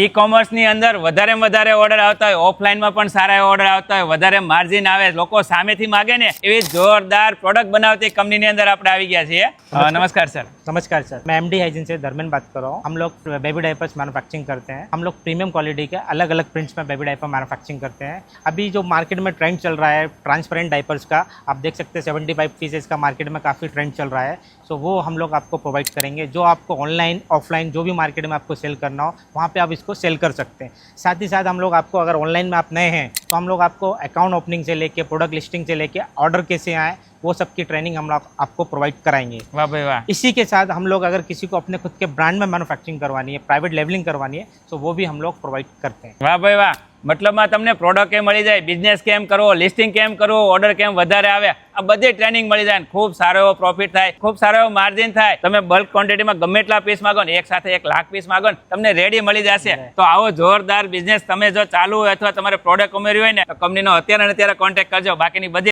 e-commerce में अंदर વધારે વધારે ઓર્ડર આવતા હોય ઓફલાઈન માં પણ સારા ઓર્ડર આવતા હોય વધારે માર્જિન આવે લોકો સામેથી માગે ને એવે जोरदार પ્રોડક્ટ બનાવતી કંપની ની અંદર આપણે આવી ગયા છે નમસ્કાર સર નમસ્કાર સર મેં એમડી હાઈજીન સે ધર્મેન વાત કર રહા હું લોગ બેબી ડાયપર્સ મેન્યુફેક્ચરિંગ કરતે હે હમ લોગ પ્રીમિયમ ક્વોલિટી કે અલગ અલગ પ્રિન્ટસ મે બેબી ડાયપર મેન્યુફેક્ચરિંગ કરતે હે અબી જો માર્કેટ મે ટ્રેન્ડ ચલ રહા હે ટ્રાન્સપરન્ટ ડાયપર્સ કા આપ દેખ સકતે 75 પીસ કા માર્કેટ મે કાફી ટ્રેન્ડ ચલ રહા હે સો વો હમ લોગ આપકો પ્રોવાઇડ કરેંગે જો આપકો ઓનલાઈન ઓફલાઈન જો ભી માર્કેટ મે આપકો sell karna ho waha pe aap इसको सेल कर सकते हैं साथ ही साथ हम लोग आपको अगर ऑनलाइन में आप नए हैं तो हम लोग आपको अकाउंट ओपनिंग से लेके प्रोडक्ट लिस्टिंग से लेके ऑर्डर कैसे आए वो सबकी ट्रेनिंग हम लोग आपको प्रोवाइड कराएंगे वाह भाई वाह इसी के साथ हम लोग अगर किसी को अपने खुद के ब्रांड में मैनुफैक्चरिंग करवानी है प्राइवेट लेवलिंग करवानी है तो वो भी हम लोग प्रोवाइड करते हैं वाह भाई वाह મતલબમાં તમને પ્રોડક્ટ કેમ મળી જાય બિઝનેસ કેમ કરવો લિસ્ટિંગ કેમ કરવો ઓર્ડર કેમ વધારે આવે આ બધી ટ્રેનિંગ મળી જાય ખૂબ સારો એવો પ્રોફિટ થાય ખૂબ સારો એવો માર્જિન થાય તમે બલ્ક ક્વોન્ટિટીમાં ગમે એટલા પીસ માગો ને એક સાથે એક લાખ પીસ માગો ને તમને રેડી મળી જશે તો આવો જોરદાર બિઝનેસ તમે જો ચાલુ હોય અથવા તમારે પ્રોડક્ટ ઉમેર્યું હોય ને તો કંપનીનો અત્યારે અત્યારે કોન્ટેક્ટ કરજો બાકીની બધી